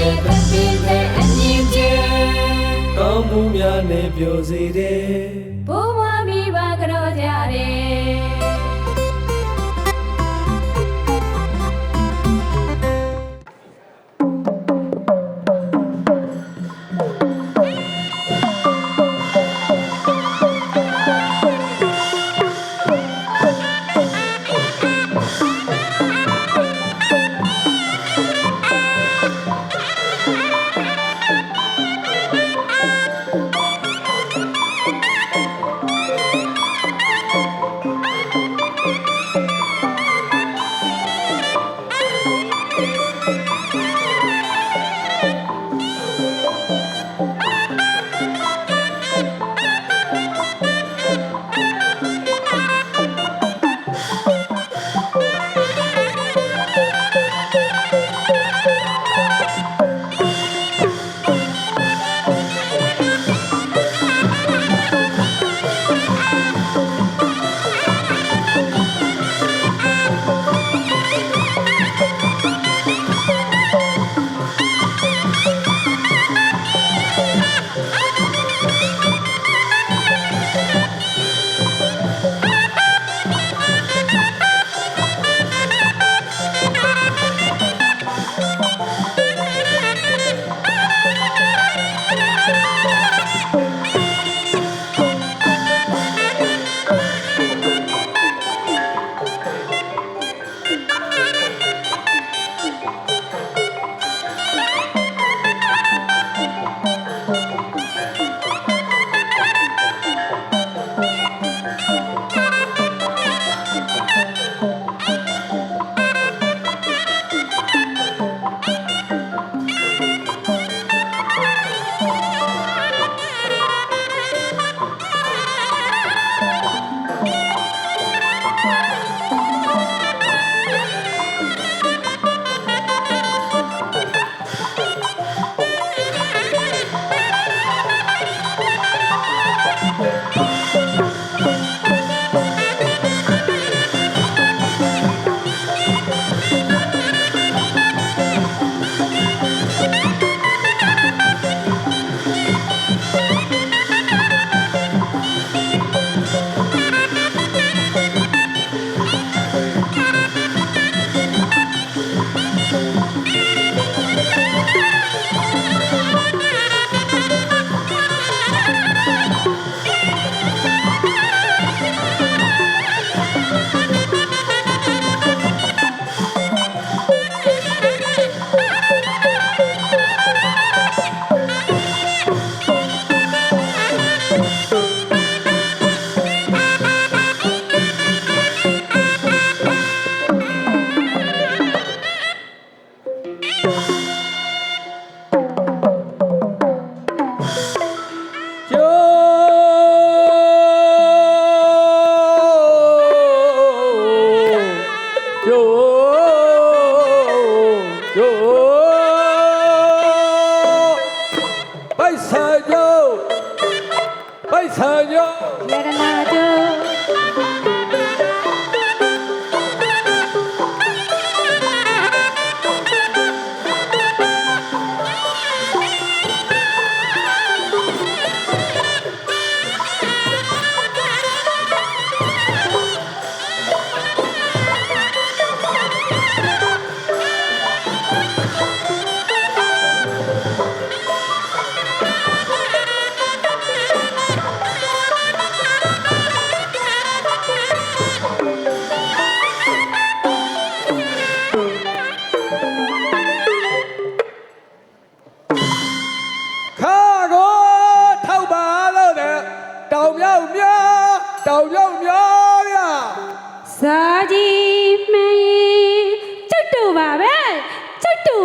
ကျေသွတ်ပြီးတဲ့အမြင့်ကျဲကောင်းမှုများနဲ့ပြောစေတယ်ဘုံမမိဘ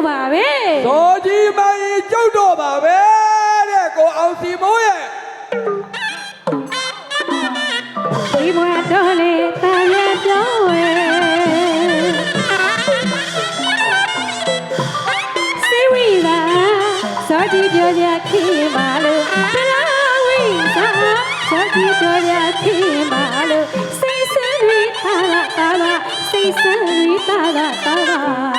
ပါပဲဇော်ကြီးမကြီးကျုပ်တော့ပါပဲတဲ့ကိုအောင်စီမိုးရဲ့ဒီဘွားတော်လေးတာရပြောဝဲစေဝီလာစာကြီးပြောကြခင်ပါလို့တလားဝိသာစာကြီးပြောကြခင်ပါလို့စိတ်ဆန်းရီတာတာတာစိတ်ဆန်းရီတာတာတာ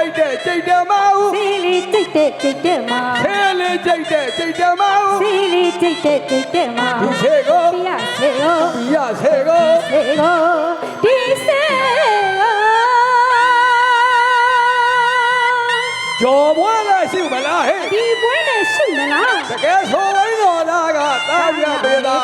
ကြိတ်တယ်ကြိတ်တယ်မောင်စီလေးတိတ်တဲ့တိတ်တဲ့မှာစေလေကြိတ်တယ်ကြိတ်တယ်မောင်စီလေးတိတ်တဲ့တိတ်တဲ့မှာဒီစေကိုပြရစေရောဒီရစေကိုစေရောဒီစေရောကြော်ဘွားလာရှိမလားဟဲ့ဒီပွဲနဲ့ရှိမလားတကယ်ဆိုဝိုင်းတော်သားကတားပြပေးတာ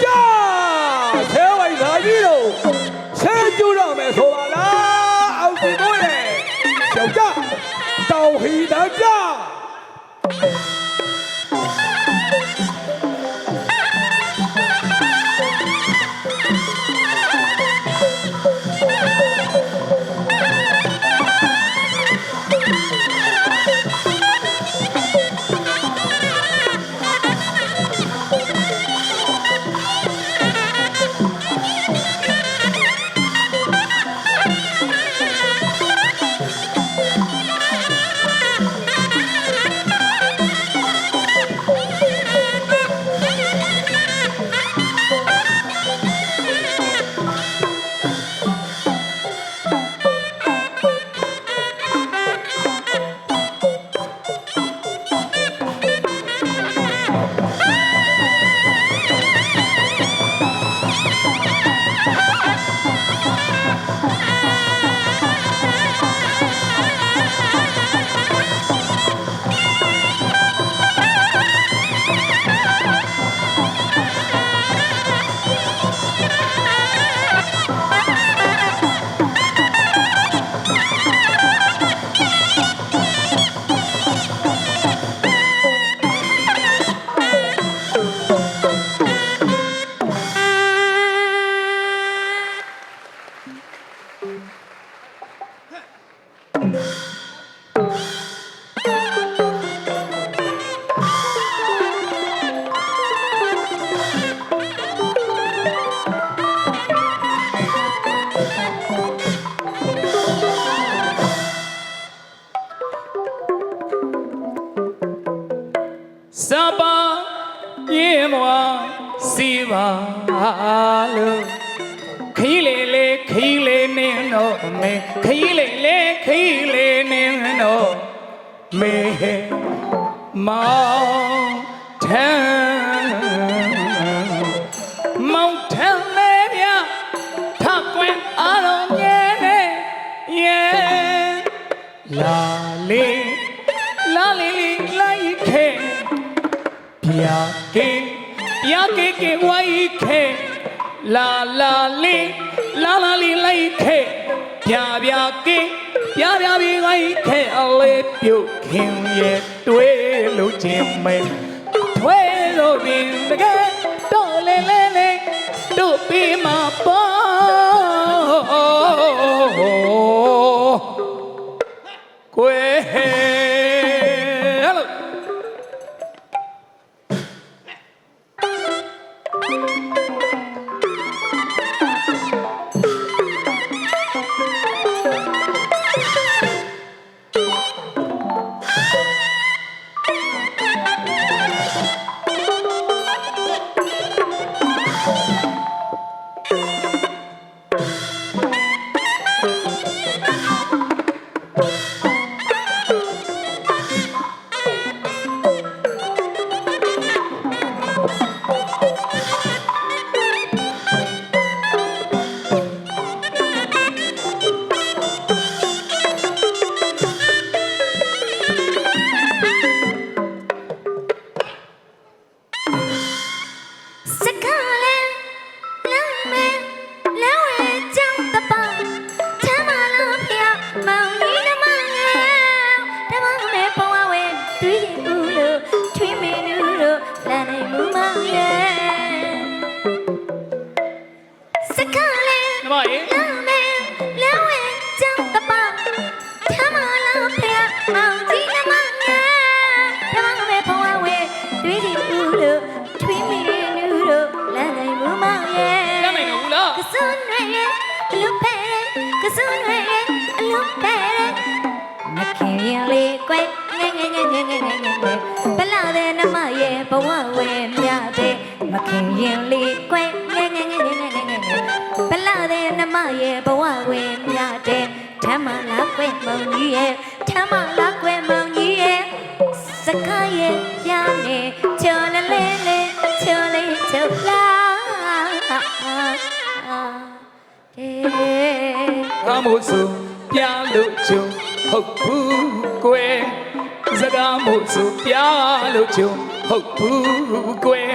က်ျားဆဲဝိုင်းလာကြီးတော့ဆဲကျူတော့မယ်ဆိုပါလားအောက်စီတို့ရဲ့ယောက်ျားတောင်ဟီတန်းကြ ပါလို့ခီးလေလေခီးလေနင်းတော့မေခီးလေလေခီးလေနင်းတော့မေမောင်ထမ်း ကေကေဝိုင်းခဲလာလာလေးလာလာလေးလိုက်ခဲပြာပြာကေပြာပြာပြီးဝိုင်းခဲအလေးပြုတ်ခင်ရဲ့တွေးလို့ခြင်းမဲထွဲလို့ပင်တကယ်တော့လေလေလေတို့ပြီးမှာပေါ့ကွယ် ဟ ရင်လေးကွဲငဲငဲငဲငဲငဲငဲငဲငဲဘလာတဲ့နမရဲ့ဘဝဝင်မြတဲ့ထမ်းမလာကွဲမောင်ကြီးရဲ့ထမ်းမလာကွဲမောင်ကြီးရဲ့စကားရဲ့ပြားနဲ့ချော်လလဲလဲချော်လေးချော်လာဟာမို့ဆိုပြားလို့ချုံဟုတ်ဘူးကွယ်စကားမို့ဆိုပြားလို့ချုံ ဟုတ်ဘူးကွယ်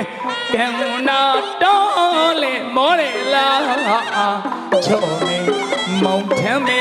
ကံနာတော့လေမောရလားချောမေမောင်ထမ်းမေ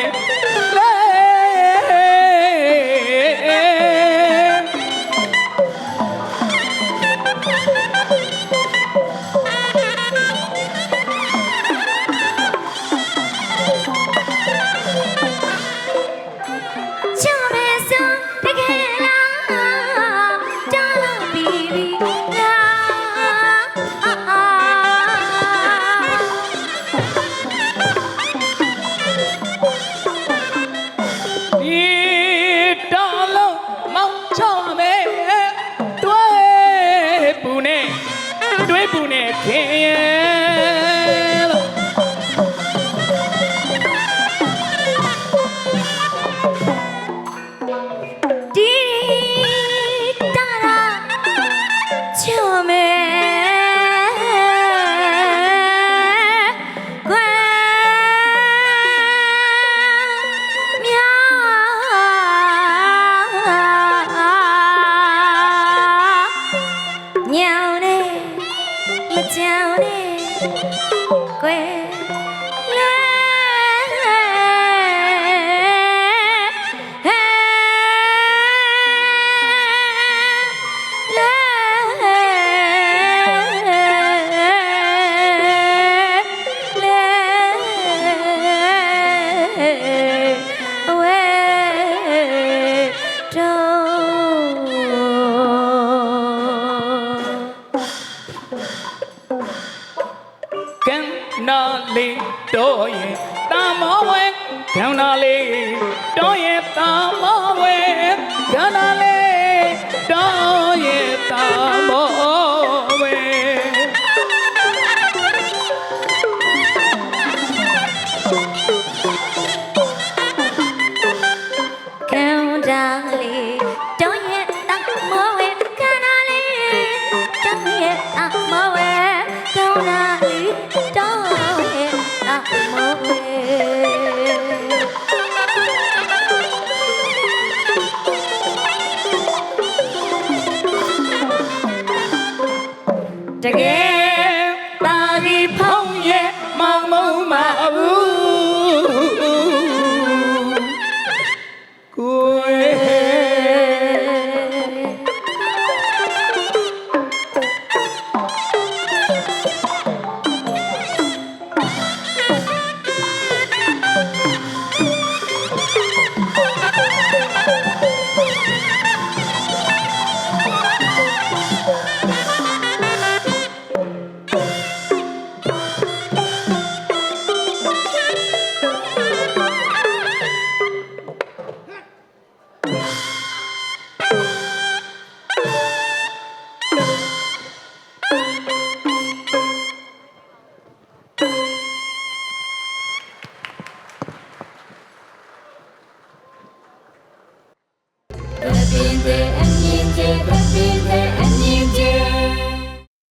ပြီဖုံးရဲ့မောင်မုံမ